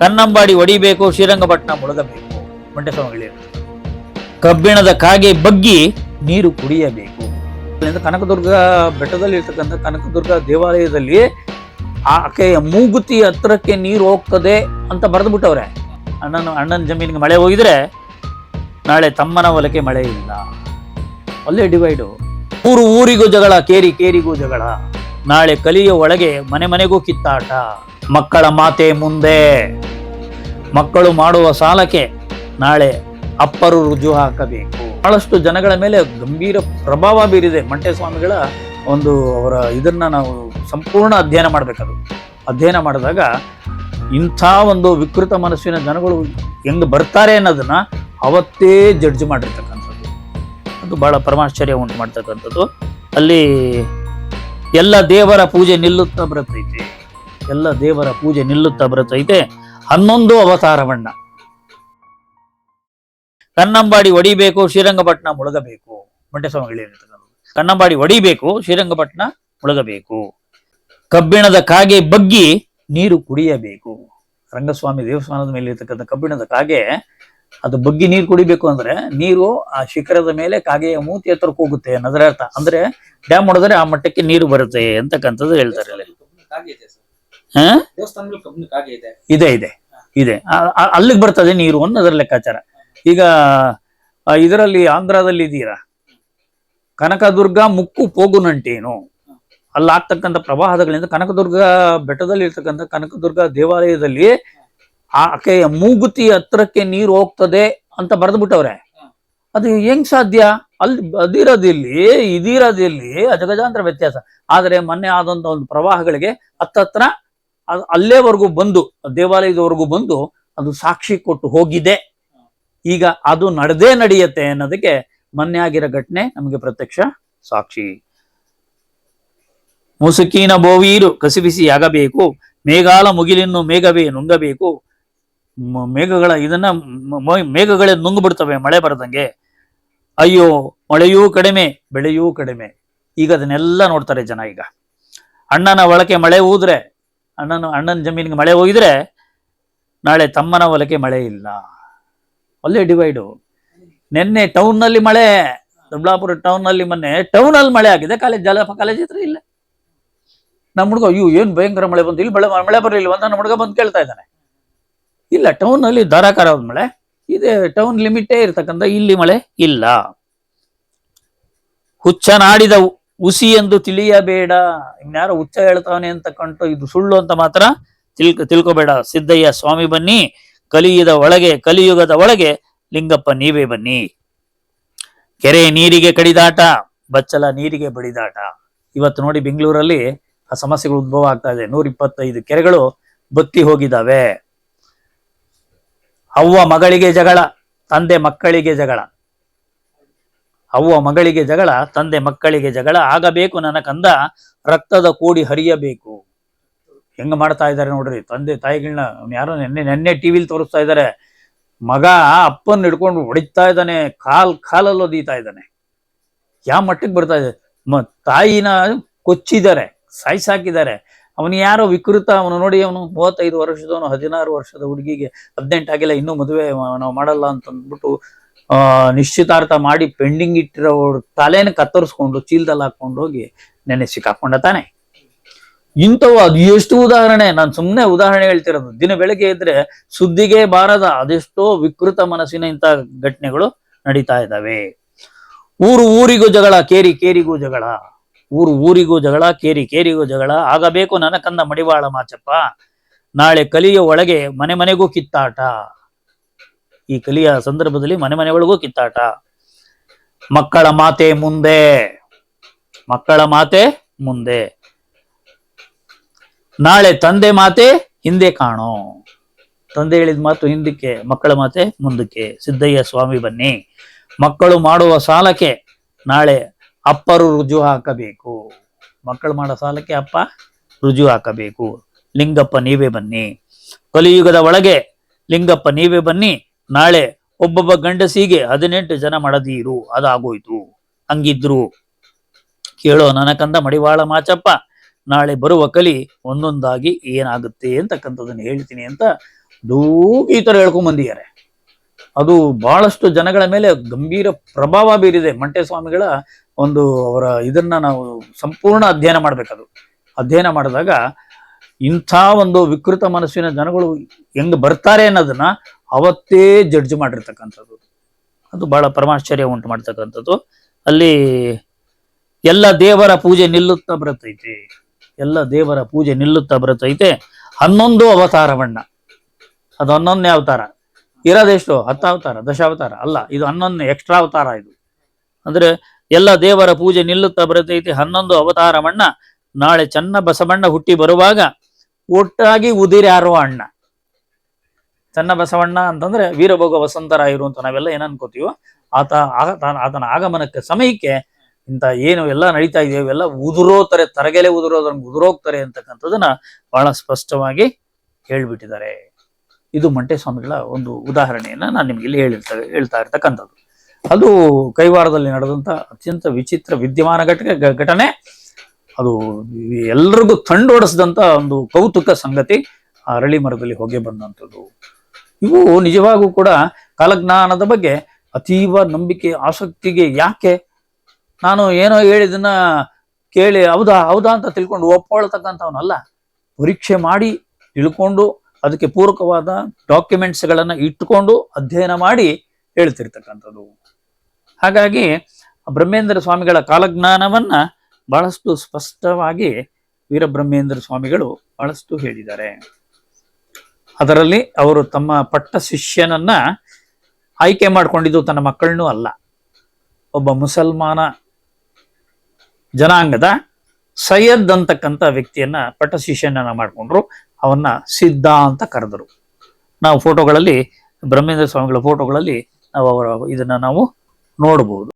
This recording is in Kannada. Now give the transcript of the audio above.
ಕನ್ನಂಬಾಡಿ ಒಡಿಬೇಕು ಶ್ರೀರಂಗಪಟ್ಟಣ ಮುಳುಗಬೇಕು. ಮಂಟೇಸ್ವಾಮಿಗಳು ಕಬ್ಬಿಣದ ಕಾಗೆ ಬಗ್ಗಿ ನೀರು ಕುಡಿಯಬೇಕು. ಕನಕದುರ್ಗ ಬೆಟ್ಟದಲ್ಲಿ ಇರ್ತಕ್ಕಂಥ ಕನಕದುರ್ಗ ದೇವಾಲಯದಲ್ಲಿ ಆಕೆಯ ಮೂಗುತಿ ಹತ್ರಕ್ಕೆ ನೀರು ಹೋಗ್ತದೆ ಅಂತ ಬರೆದು ಬಿಟ್ಟವ್ರೆ ಅಣ್ಣನ ಅಣ್ಣನ ಜಮೀನಿಗೆ ಮಳೆ ಹೋಗಿದ್ರೆ ನಾಳೆ ತಮ್ಮನ ಹೊಲಕ್ಕೆ ಮಳೆ ಇಲ್ಲ. ಅಲ್ಲೇ ಡಿವೈಡು. ಊರು ಊರಿಗೂ ಜಗಳ, ಕೇರಿ, ಕೇರಿಗೂ ಜಗಳ. ನಾಳೆ ಕಲಿಯ ಒಳಗೆ ಮನೆ ಮನೆಗೂ ಕಿತ್ತಾಟ. ಮಕ್ಕಳ ಮಾತೆ ಮುಂದೆ. ಮಕ್ಕಳು ಮಾಡುವ ಸಾಲಕ್ಕೆ ನಾಳೆ ಅಪ್ಪರು ರುಜು ಹಾಕಬೇಕು. ಬಹಳಷ್ಟು ಜನಗಳ ಮೇಲೆ ಗಂಭೀರ ಪ್ರಭಾವ ಬೀರಿದೆ. ಮಂಟೇಸ್ವಾಮಿಗಳ ಒಂದು ಅವರ ಇದನ್ನ ನಾವು ಸಂಪೂರ್ಣ ಅಧ್ಯಯನ ಮಾಡಬೇಕದು. ಅಧ್ಯಯನ ಮಾಡಿದಾಗ ಇಂಥ ಒಂದು ವಿಕೃತ ಮನಸ್ಸಿನ ಜನಗಳು ಹೆಂಗ್ ಬರ್ತಾರೆ ಅನ್ನೋದನ್ನ ಅವತ್ತೇ ಜಡ್ಜ್ ಮಾಡಿರ್ತಕ್ಕಂಥದ್ದು. ಅದು ಬಹಳ ಪರಮಾಶ್ಚರ್ಯ ಉಂಟು ಮಾಡ್ತಕ್ಕಂಥದ್ದು. ಅಲ್ಲಿ ಎಲ್ಲ ದೇವರ ಪೂಜೆ ನಿಲ್ಲುತ್ತಾ ಬರುತ್ತೈತೆ. ಎಲ್ಲ ದೇವರ ಪೂಜೆ ನಿಲ್ಲುತ್ತಾ ಬರುತ್ತೈತೆ. ಹನ್ನೊಂದು ಅವತಾರವಣ್ಣ ಕನ್ನಂಬಾಡಿ ಒಡಿಬೇಕು ಶ್ರೀರಂಗಪಟ್ಟಣ ಮುಳುಗಬೇಕು. ಮಂಟೇಸ್ವಾಮಿಗಳು ಹೇಳಿರ್ತಕ್ಕಂಥದ್ದು ಕನ್ನಂಬಾಡಿ ಒಡಿಬೇಕು ಶ್ರೀರಂಗಪಟ್ಟಣ ಮುಳುಗಬೇಕು. ಕಬ್ಬಿಣದ ಕಾಗೆ ಬಗ್ಗಿ ನೀರು ಕುಡಿಯಬೇಕು. ರಂಗಸ್ವಾಮಿ ದೇವಸ್ಥಾನದ ಮೇಲೆ ಇರ್ತಕ್ಕಂಥ ಕಬ್ಬಿಣದ ಕಾಗೆ, ಅದು ಬಗ್ಗಿ ನೀರು ಕುಡಿಬೇಕು ಅಂದ್ರೆ ನೀರು ಆ ಶಿಖರದ ಮೇಲೆ ಕಾಗೆಯ ಮೂತಿ ಹತ್ರಕ್ಕೆ ಹೋಗುತ್ತೆ ಅನ್ನೋದ್ರ ಅರ್ಥ. ಅಂದ್ರೆ ಡ್ಯಾಮ್ ಹೊಡೆದ್ರೆ ಆ ಮಟ್ಟಕ್ಕೆ ನೀರು ಬರುತ್ತೆ ಅಂತಕ್ಕಂಥದ್ದು ಹೇಳ್ತಾರೆ. ಇದೆ. ಇದೆ ಇದೆ. ಅಲ್ಲಿಗೆ ಬರ್ತದೆ ನೀರು ಅನ್ನೋದ್ರ ಲೆಕ್ಕಾಚಾರ. ಈಗ ಇದರಲ್ಲಿ ಆಂಧ್ರದಲ್ಲಿ ಇದೀರಾ? ಕನಕದುರ್ಗ ಮುಕ್ಕು ಪೋಗುನಂಟೇನು? ಅಲ್ಲಿ ಆಗ್ತಕ್ಕಂಥ ಪ್ರವಾಹಗಳಿಂದ ಕನಕದುರ್ಗ ಬೆಟ್ಟದಲ್ಲಿ ಇರ್ತಕ್ಕಂಥ ಕನಕದುರ್ಗ ದೇವಾಲಯದಲ್ಲಿ ಆಕೆ ಮೂಗುತಿ ಹತ್ರಕ್ಕೆ ನೀರು ಹೋಗ್ತದೆ ಅಂತ ಬರೆದು ಬಿಟ್ಟವ್ರೆ ಅದು ಹೆಂಗ್ ಸಾಧ್ಯ? ಅಲ್ಲಿ ಅದಿರೋದಿಲ್ಲಿ ಇದಿರೋದಿಲ್ಲಿ ಅಜಗಜಾಂತರ ವ್ಯತ್ಯಾಸ. ಆದರೆ ಮೊನ್ನೆ ಆದಂತ ಒಂದು ಪ್ರವಾಹಗಳಿಗೆ ಹತ್ತತ್ರ ಅಲ್ಲೇವರೆಗೂ ಬಂದು, ದೇವಾಲಯದವರೆಗೂ ಬಂದು ಅದು ಸಾಕ್ಷಿ ಕೊಟ್ಟು ಹೋಗಿದೆ. ಈಗ ಅದು ನಡೆದೇ ನಡೆಯುತ್ತೆ ಅನ್ನೋದಕ್ಕೆ ಮೊನ್ನೆ ಆಗಿರೋ ಘಟನೆ ನಮಗೆ ಪ್ರತ್ಯಕ್ಷ ಸಾಕ್ಷಿ. ಮುಸುಕಿನ ಬೋವೀರು ಕಸಿಬಿಸಿ ಆಗಬೇಕು ಮೇಘಾಲ ಮುಗಿಲಿನ್ನು ಮೇಘವೇ ನುಂಗಬೇಕು. ಮೇಘಗಳ ಇದನ್ನ ಮೇಘಗಳೇ ನುಂಗ್ಬಿಡ್ತವೆ ಮಳೆ ಬರದಂಗೆ. ಅಯ್ಯೋ, ಮಳೆಯೂ ಕಡಿಮೆ, ಬೆಳೆಯೂ ಕಡಿಮೆ. ಈಗ ಅದನ್ನೆಲ್ಲ ನೋಡ್ತಾರೆ ಜನ ಈಗ. ಅಣ್ಣನ ಒಳಕೆ ಮಳೆ ಊದ್ರೆ ಅಣ್ಣನ ಅಣ್ಣನ ಜಮೀನಿಗೆ ಮಳೆ ಹೋಗಿದ್ರೆ ನಾಳೆ ತಮ್ಮನ ಹೊಲಕ್ಕೆ ಮಳೆ ಇಲ್ಲ. ಒಳ್ಳೆ ಡಿವೈಡು. ನಿನ್ನೆ ಟೌನ್ನಲ್ಲಿ ಮಳೆ ದೊಡ್ಡಾಪುರ ಟೌನ್ನಲ್ಲಿ ಮೊನ್ನೆ ಟೌನ್ ಅಲ್ಲಿ ಮಳೆ ಆಗಿದೆ. ಕಾಲೇಜ್, ಜಲಪ ಕಾಲೇಜ್ ಹತ್ರ ಇಲ್ಲ. ನಮ್ಮ ಹುಡುಗ, ಅಯ್ಯೋ, ಏನು ಭಯಂಕರ ಮಳೆ ಬಂತು. ಇಲ್ಲಿ ಮಳೆ ಮಳೆ ಬರಲಿಲ್ಲ ಅಂತ ನಮ್ಮ ಹುಡುಗ ಬಂದು ಕೇಳ್ತಾ ಇದ್ದಾನೆ. ಇಲ್ಲ ಟೌನ್ನಲ್ಲಿ ಧಾರಾಕಾರ ಮಳೆ. ಇದೆ ಟೌನ್ ಲಿಮಿಟೇ ಇರ್ತಕ್ಕಂಥ ಇಲ್ಲಿ ಮಳೆ ಇಲ್ಲ. ಹುಚ್ಚನಾಡಿದ ಉಸಿ ಎಂದು ತಿಳಿಯಬೇಡ. ಇನ್ಯಾರೋ ಹುಚ್ಚ ಹೇಳ್ತಾವನೆ ಅಂತ ಕಂಡು ಇದು ಸುಳ್ಳು ಅಂತ ಮಾತ್ರ ತಿಳ್ಕ, ತಿಳ್ಕೊಬೇಡ. ಸಿದ್ದಯ್ಯ ಸ್ವಾಮಿ ಬನ್ನಿ ಕಲಿಯದ ಒಳಗೆ, ಕಲಿಯುಗದ ಒಳಗೆ ಲಿಂಗಪ್ಪ ನೀವೇ ಬನ್ನಿ. ಕೆರೆ ನೀರಿಗೆ ಕಡಿದಾಟ, ಬಚ್ಚಲ ನೀರಿಗೆ ಬಡಿದಾಟ. ಇವತ್ತು ನೋಡಿ ಬೆಂಗಳೂರಲ್ಲಿ ಆ ಸಮಸ್ಯೆಗಳು ಉದ್ಭವ ಆಗ್ತಾ ಇದೆ. ನೂರ ಇಪ್ಪತ್ತೈದು ಕೆರೆಗಳು ಬತ್ತಿ ಹೋಗಿದಾವೆ ಅವ್ವ ಮಗಳಿಗೆ ಜಗಳ, ತಂದೆ ಮಕ್ಕಳಿಗೆ ಜಗಳ. ಅವ್ವ ಮಗಳಿಗೆ ಜಗಳ, ತಂದೆ ಮಕ್ಕಳಿಗೆ ಜಗಳ ಆಗಬೇಕು ನನ್ನ ಕಂದ, ರಕ್ತದ ಕೋಡಿ ಹರಿಯಬೇಕು. ಹೆಂಗ ಮಾಡ್ತಾ ಇದ್ದಾರೆ ನೋಡ್ರಿ, ತಂದೆ ತಾಯಿಗಳನ್ನ ಯಾರೋ ನೆನ್ನೆ ನೆನ್ನೆ ಟಿವಿಲಿ ತೋರಿಸ್ತಾ ಇದ್ದಾರೆ ಮಗ ಅಪ್ಪನ್ ಹಿಡ್ಕೊಂಡು ಹೊಡಿತಾ ಇದ್ದಾನೆ, ಕಾಲ್, ಕಾಲಲ್ಲಿ ಒದೀತಾ ಇದ್ದಾನೆ. ಯಾವ ಮಟ್ಟಕ್ಕೆ ಬರ್ತಾ ಇದೆ? ಮ, ತಾಯಿನ ಕೊಚ್ಚಿದ್ದಾರೆ, ಸಾಯಿಸಾಕಿದ್ದಾರೆ. ಅವನು ಯಾರೋ ವಿಕೃತ, ಅವನು ನೋಡಿ ಅವನು ಮೂವತ್ತೈದು ವರ್ಷದವನು, ಹದಿನಾರು ವರ್ಷದ ಹುಡುಗಿಗೆ, ಹದಿನೆಂಟು ಆಗಿಲ್ಲ, ಇನ್ನೂ ಮದುವೆ ನಾವು ಮಾಡಲ್ಲ ಅಂತ ಅಂದ್ಬಿಟ್ಟು ನಿಶ್ಚಿತಾರ್ಥ ಮಾಡಿ ಪೆಂಡಿಂಗ್ ಇಟ್ಟಿರೋ ತಲೆನ ಕತ್ತರಿಸ್ಕೊಂಡು, ಚೀಲದಲ್ಲಿ ಹಾಕೊಂಡು ಹೋಗಿ ನೆನೆ ಸಿಕ್ಕಾಕೊಂಡ ತಾನೆ. ಇಂಥವು ಅದು ಎಷ್ಟು ಉದಾಹರಣೆ? ನಾನು ಸುಮ್ಮನೆ ಉದಾಹರಣೆ ಹೇಳ್ತಿರೋದು. ದಿನ ಬೆಳಗ್ಗೆ ಇದ್ರೆ ಸುದ್ದಿಗೆ ಬಾರದ ಅದೆಷ್ಟೋ ವಿಕೃತ ಮನಸ್ಸಿನ ಇಂಥ ಘಟನೆಗಳು ನಡೀತಾ ಇದ್ದಾವೆ. ಊರು ಊರಿಗೂ ಜಗಳ, ಕೇರಿ ಕೇರಿಗೂ ಜಗಳ. ಊರು ಊರಿಗೂ ಜಗಳ, ಕೇರಿ ಕೇರಿಗೂ ಜಗಳ. ಆಗಬೇಕು ನನಕಂದ ಕಂದ ಮಡಿವಾಳ ಮಾಚಪ್ಪ. ನಾಳೆ ಕಲಿಯ ಒಳಗೆ ಮನೆ ಮನೆಗೂ ಕಿತ್ತಾಟ. ಈ ಕಲಿಯ ಸಂದರ್ಭದಲ್ಲಿ ಮನೆ ಮನೆ ಒಳಗೂ ಕಿತ್ತಾಟ. ಮಕ್ಕಳ ಮಾತೆ ಮುಂದೆ. ಮಕ್ಕಳ ಮಾತೆ ಮುಂದೆ. ನಾಳೆ ತಂದೆ ಮಾತೆ ಹಿಂದೆ ಕಾಣೋ. ತಂದೆ ಹೇಳಿದ ಮಾತು ಹಿಂದಕ್ಕೆ, ಮಕ್ಕಳ ಮಾತೆ ಮುಂದಕ್ಕೆ. ಸಿದ್ದಯ್ಯ ಸ್ವಾಮಿ ಬನ್ನಿ. ಮಕ್ಕಳು ಮಾಡುವ ಸಾಲಕ್ಕೆ ನಾಳೆ ಅಪ್ಪರು ರುಜು ಹಾಕಬೇಕು. ಮಕ್ಕಳು ಮಾಡೋ ಸಾಲಕ್ಕೆ ಅಪ್ಪ ರುಜು ಹಾಕಬೇಕು. ಲಿಂಗಪ್ಪ ನೀವೇ ಬನ್ನಿ. ಕಲಿಯುಗದ ಒಳಗೆ ಲಿಂಗಪ್ಪ ನೀವೇ ಬನ್ನಿ. ನಾಳೆ ಒಬ್ಬೊಬ್ಬ ಗಂಡಸಿಗೆ ಹದಿನೆಂಟು ಜನ ಮಡದೀರು, ಅದಾಗೋಯ್ತು. ಹಂಗಿದ್ರು. ಕೇಳೋ ನನಕಂದ ಮಡಿವಾಳ ಮಾಚಪ್ಪ, ನಾಳೆ ಬರುವ ಕಲಿ ಒಂದೊಂದಾಗಿ ಏನಾಗುತ್ತೆ ಅಂತಕ್ಕಂಥದ್ದನ್ನು ಹೇಳ್ತೀನಿ ಅಂತ ದೂಗಿ ಈ ತರ ಹೇಳ್ಕೊಂಡ್ ಬಂದಿದ್ದಾರೆ. ಅದು ಬಹಳಷ್ಟು ಜನಗಳ ಮೇಲೆ ಗಂಭೀರ ಪ್ರಭಾವ ಬೀರಿದೆ. ಮಂಟೆ ಸ್ವಾಮಿಗಳ ಒಂದು ಅವರ ಇದನ್ನ ನಾವು ಸಂಪೂರ್ಣ ಅಧ್ಯಯನ ಮಾಡ್ಬೇಕದು. ಅಧ್ಯಯನ ಮಾಡಿದಾಗ ಇಂಥ ಒಂದು ವಿಕೃತ ಮನಸ್ಸಿನ ಜನಗಳು ಹೆಂಗ್ ಬರ್ತಾರೆ ಅನ್ನೋದನ್ನ ಅವತ್ತೇ ಜಡ್ಜ್ ಮಾಡಿರ್ತಕ್ಕಂಥದ್ದು. ಅದು ಬಹಳ ಪರಮಾಶ್ಚರ್ಯ ಉಂಟು ಮಾಡ್ತಕ್ಕಂಥದ್ದು. ಅಲ್ಲಿ ಎಲ್ಲ ದೇವರ ಪೂಜೆ ನಿಲ್ಲುತ್ತಾ ಬರುತ್ತೈತೆ ಎಲ್ಲ ದೇವರ ಪೂಜೆ ನಿಲ್ಲುತ್ತಾ ಬರುತ್ತೈತೆ ಹನ್ನೊಂದು ಅವತಾರವಣ್ಣ ಅದು ಹನ್ನೊಂದನೇ ಅವತಾರ. ಇರೋದೆಷ್ಟು ಹತ್ತಾವತಾರ ದಶಾವತಾರ. ಅಲ್ಲ, ಇದು ಹನ್ನೊಂದನೇ ಎಕ್ಸ್ಟ್ರಾ ಅವತಾರ ಇದು. ಅಂದ್ರೆ ಎಲ್ಲ ದೇವರ ಪೂಜೆ ನಿಲ್ಲುತ್ತಾ ಬರುತ್ತೈತೆ ಹನ್ನೊಂದು ಅವತಾರವಣ್ಣ ನಾಳೆ ಚನ್ನ ಬಸವಣ್ಣ ಹುಟ್ಟಿ ಬರುವಾಗ ಒಟ್ಟಾಗಿ ಉದಿರ್ಯಾರೋ ಅಣ್ಣ. ಚನ್ನ ಬಸವಣ್ಣ ಅಂತಂದ್ರೆ ವೀರಭೋಗ ವಸಂತರಾಯರು ಅಂತ ನಾವೆಲ್ಲ ಏನ್ ಅನ್ಕೋತೀವೋ, ಆತ ಆತನ ಆಗಮನಕ್ಕೆ ಸಮಯಕ್ಕೆ ಇಂತ ಏನು ಎಲ್ಲ ನಡೀತಾ ಇದೆಯೋ, ಇವೆಲ್ಲ ಉದುರೋತಾರೆ, ತರಗೆಲೆ ಉದುರೋದ್ರಂಗೆ ಉದುರೋಗ್ತಾರೆ ಅಂತಕ್ಕಂಥದ್ದನ್ನ ಬಹಳ ಸ್ಪಷ್ಟವಾಗಿ ಹೇಳ್ಬಿಟ್ಟಿದ್ದಾರೆ. ಇದು ಮಂಟೆ ಸ್ವಾಮಿಗಳ ಒಂದು ಉದಾಹರಣೆಯನ್ನ ನಾನು ನಿಮ್ಗೆ ಇಲ್ಲಿ ಹೇಳಿರ್ತ ಹೇಳ್ತಾ ಇರ್ತಕ್ಕಂಥದ್ದು. ಅದು ಕೈವಾರದಲ್ಲಿ ನಡೆದಂತ ಅತ್ಯಂತ ವಿಚಿತ್ರ ವಿದ್ಯಮಾನ ಘಟಕ ಘಟನೆ. ಅದು ಎಲ್ರಿಗೂ ತಂಡೋಡಿಸಿದಂತ ಒಂದು ಕೌತುಕ ಸಂಗತಿ ಅರಳಿ ಮರದಲ್ಲಿ ಹೋಗಿ ಬಂದಂಥದ್ದು. ಇವು ನಿಜವಾಗೂ ಕೂಡ ಕಾಲಜ್ಞಾನದ ಬಗ್ಗೆ ಅತೀವ ನಂಬಿಕೆ, ಆಸಕ್ತಿಗೆ ಯಾಕೆ? ನಾನು ಏನೋ ಹೇಳಿದನ್ನ ಕೇಳಿ ಹೌದಾ ಹೌದಾ ಅಂತ ತಿಳ್ಕೊಂಡು ಒಪ್ಕೊಳ್ತಕ್ಕಂಥವನಲ್ಲ. ಪರೀಕ್ಷೆ ಮಾಡಿ ತಿಳ್ಕೊಂಡು ಅದಕ್ಕೆ ಪೂರಕವಾದ ಡಾಕ್ಯುಮೆಂಟ್ಸ್ ಗಳನ್ನ ಇಟ್ಟುಕೊಂಡು ಅಧ್ಯಯನ ಮಾಡಿ ಹೇಳ್ತಿರ್ತಕ್ಕಂಥದ್ದು. ಹಾಗಾಗಿ ಬ್ರಹ್ಮೇಂದ್ರ ಸ್ವಾಮಿಗಳ ಕಾಲಜ್ಞಾನವನ್ನ ಬಹಳಷ್ಟು ಸ್ಪಷ್ಟವಾಗಿ ವೀರಬ್ರಹ್ಮೇಂದ್ರ ಸ್ವಾಮಿಗಳು ಬಹಳಷ್ಟು ಹೇಳಿದ್ದಾರೆ. ಅದರಲ್ಲಿ ಅವರು ತಮ್ಮ ಪಟ್ಟ ಶಿಷ್ಯನನ್ನ ಆಯ್ಕೆ ಮಾಡ್ಕೊಂಡಿದ್ದು ತನ್ನ ಮಕ್ಕಳನ್ನೂ ಅಲ್ಲ. ಒಬ್ಬ ಮುಸಲ್ಮಾನ ಜನಾಂಗದ ಸೈಯದ್ ಅಂತಕ್ಕಂಥ ವ್ಯಕ್ತಿಯನ್ನ ಪಟ್ಟ ಶಿಷ್ಯನನ್ನ ಮಾಡ್ಕೊಂಡ್ರು. ಅವನ್ನ ಸಿದ್ಧ ಅಂತ ಕರೆದರು. ನಾವು ಫೋಟೋಗಳಲ್ಲಿ ಬ್ರಹ್ಮೇಂದ್ರ ಸ್ವಾಮಿಗಳ ಫೋಟೋಗಳಲ್ಲಿ ನಾವು ಅವರ ಇದನ್ನ ನಾವು ನೋಡಬಹುದು